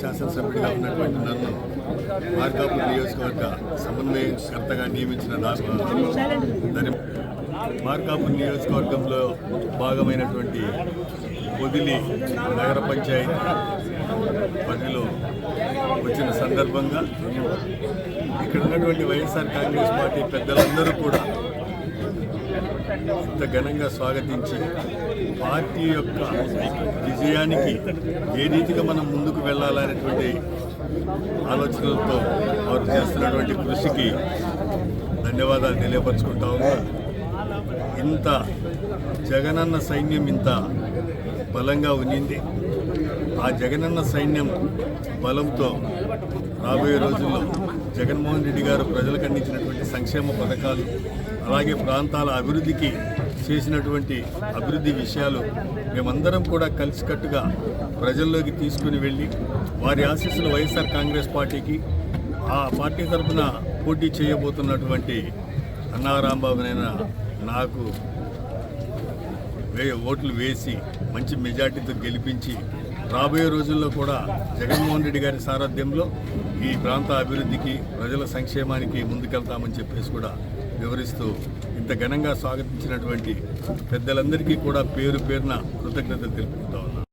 శాసనసభ్యుడిగా ఉన్నటువంటి నన్ను మార్కాపు నియోజకవర్గ సమన్వయకర్తగా నియమించిన నాకు దాని మార్కాపు నియోజకవర్గంలో భాగమైనటువంటి వదిలి నగర పంచాయతీ పరిధిలో వచ్చిన సందర్భంగా ఇక్కడ ఉన్నటువంటి వైఎస్ఆర్ కాంగ్రెస్ పార్టీ పెద్దలందరూ కూడా ఇంత ఘనంగా స్వాగతించి పార్టీ యొక్క విజయానికి ఏ రీతిగా మనం ముందుకు వెళ్ళాలనేటువంటి ఆలోచనలతో వారు చేస్తున్నటువంటి కృషికి ధన్యవాదాలు తెలియపరచుకుంటా ఉన్నాం. ఇంత జగనన్న సైన్యం ఇంత బలంగా ఉన్నింది. ఆ జగనన్న సైన్యం బలంతో రాబోయే రోజుల్లో జగన్మోహన్ రెడ్డి గారు ప్రజలకు అందించినటువంటి సంక్షేమ పథకాలు అలాగే ప్రాంతాల అభివృద్ధికి చేసినటువంటి అభివృద్ధి విషయాలు మేమందరం కూడా కలిసికట్టుగా ప్రజల్లోకి తీసుకుని వెళ్ళి వారి ఆశీస్సులు వైఎస్ఆర్ కాంగ్రెస్ పార్టీకి ఆ పార్టీ తరఫున పోటీ చేయబోతున్నటువంటి అన్నారాంబాబునైనా నాకు వే ఓట్లు వేసి మంచి మెజార్టీతో గెలిపించి రాబోయే రోజుల్లో కూడా జగన్మోహన్ రెడ్డి గారి సారథ్యంలో ఈ ప్రాంత అభివృద్ధికి ప్రజల సంక్షేమానికి ముందుకెళ్తామని చెప్పేసి కూడా వివరిస్తూ ఇంత ఘనంగా స్వాగతించినటువంటి పెద్దలందరికీ కూడా పేరు పేరున కృతజ్ఞతలు తెలుపుకుంటా ఉన్నాను